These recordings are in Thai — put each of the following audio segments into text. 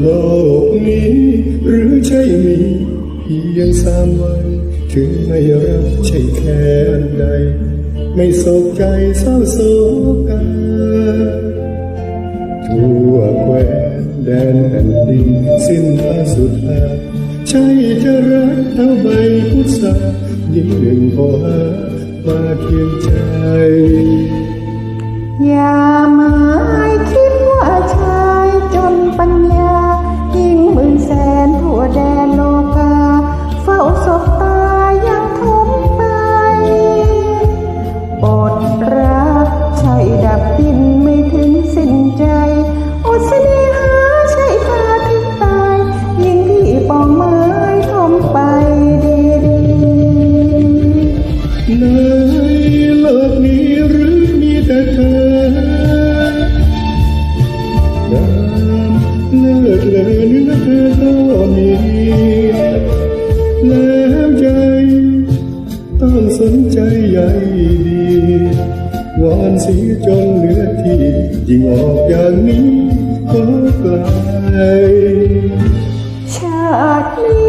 โลกนี้หรือใช่มี samay thứ ngày ở chạy khe này mày sầu cay sao sầu ca thu ở quê đen hẳn đi xin ta rụt ra chạy cho ra tao bay phút xa những đường phố mà kiên trai Yeah, แล้วใจ ต้องสนใจใยดีวอนเสียจนเหลือที่ยิ่งออกอย่างนี้ก็ไกลชาตินี้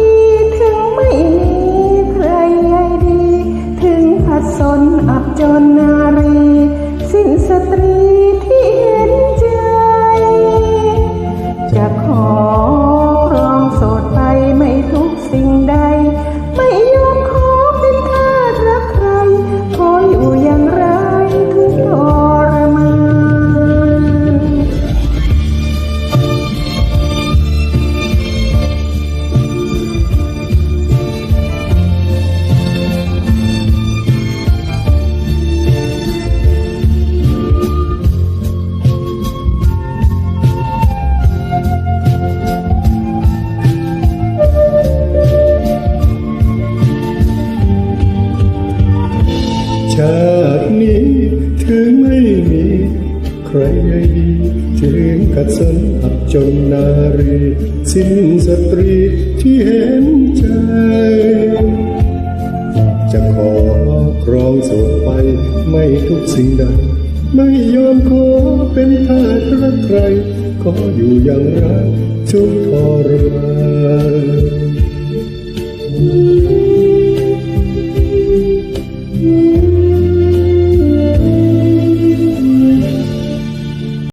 ชาตินี้ถึงไม่มีใครใยดี ถึงกัดสนอับจนนารี สิ้นสตรีที่เห็นใจ จะขอครองโสดไปไม่ทุกสิ่งใด ไม่ยอมขอเป็นทาสรักใคร ขออยู่อย่างไรทุกทรม